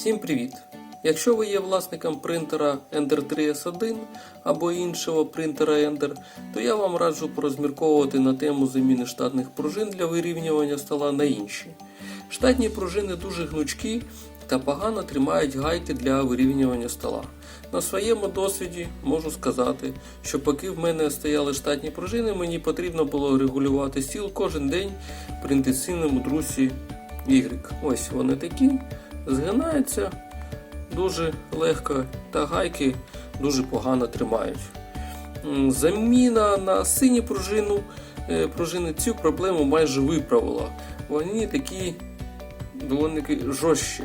Всім привіт! Якщо ви є власником принтера Ender 3S1 або іншого принтера Ender, то я вам раджу порозмірковувати на тему заміни штатних пружин для вирівнювання стола на інші. Штатні пружини дуже гнучкі та погано тримають гайки для вирівнювання стола. На своєму досвіді можу сказати, що поки в мене стояли штатні пружини, мені потрібно було регулювати стіл кожен день при інтенсивному друсі Y. Ось вони такі, згинаються дуже легко, та гайки дуже погано тримають. Заміна на синю пружину, е, пружини цю проблему майже виправила. Вони такі доволі жорсткі.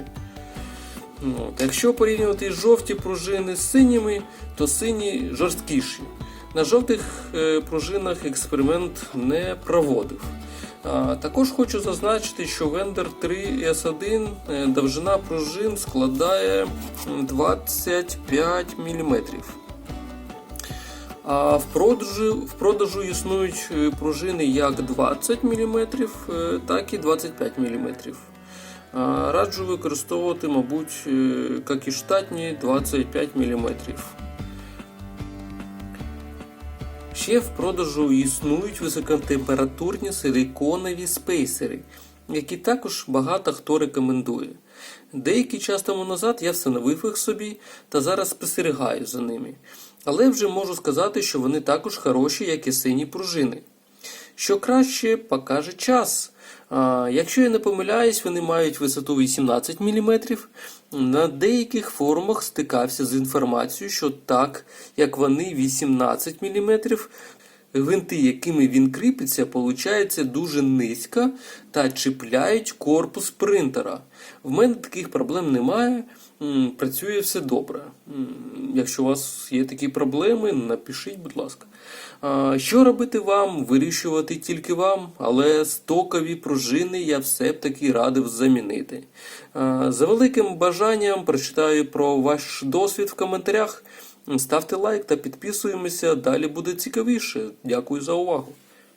Ну, От. Якщо порівнювати жовті пружини з синіми, то сині жорсткіші. На жовтих е, пружинах експеримент не проводив. Також хочу зазначити, що в Ender 3 S1 е, довжина пружин складає 25 мм. А в продажу, в продажу існують е, пружини як 20 мм, е, так і 25 мм. Раджу використовувати, мабуть, як і штатні 25 мм. Ще в продажу існують високотемпературні силиконові спейсери, які також багато хто рекомендує. Деякий час тому назад я встановив їх собі та зараз спостерігаю за ними. Але вже можу сказати, що вони також хороші, як і сині пружини. Що краще, покаже час. Якщо я не помиляюсь, вони мають висоту 18 мм. На деяких форумах стикався з інформацією, що так, як вони 18 мм, гвинти, якими він кріпиться, получається дуже низько та чіпляють корпус принтера. В мене таких проблем немає. Працює все добре. Якщо у вас є такі проблеми, напишіть, будь ласка. Що робити вам? Вирішувати тільки вам, але стокові пружини я все б таки радив замінити. За великим бажанням прочитаю про ваш досвід в коментарях. Ставте лайк та підписуємося, далі буде цікавіше. Дякую за увагу.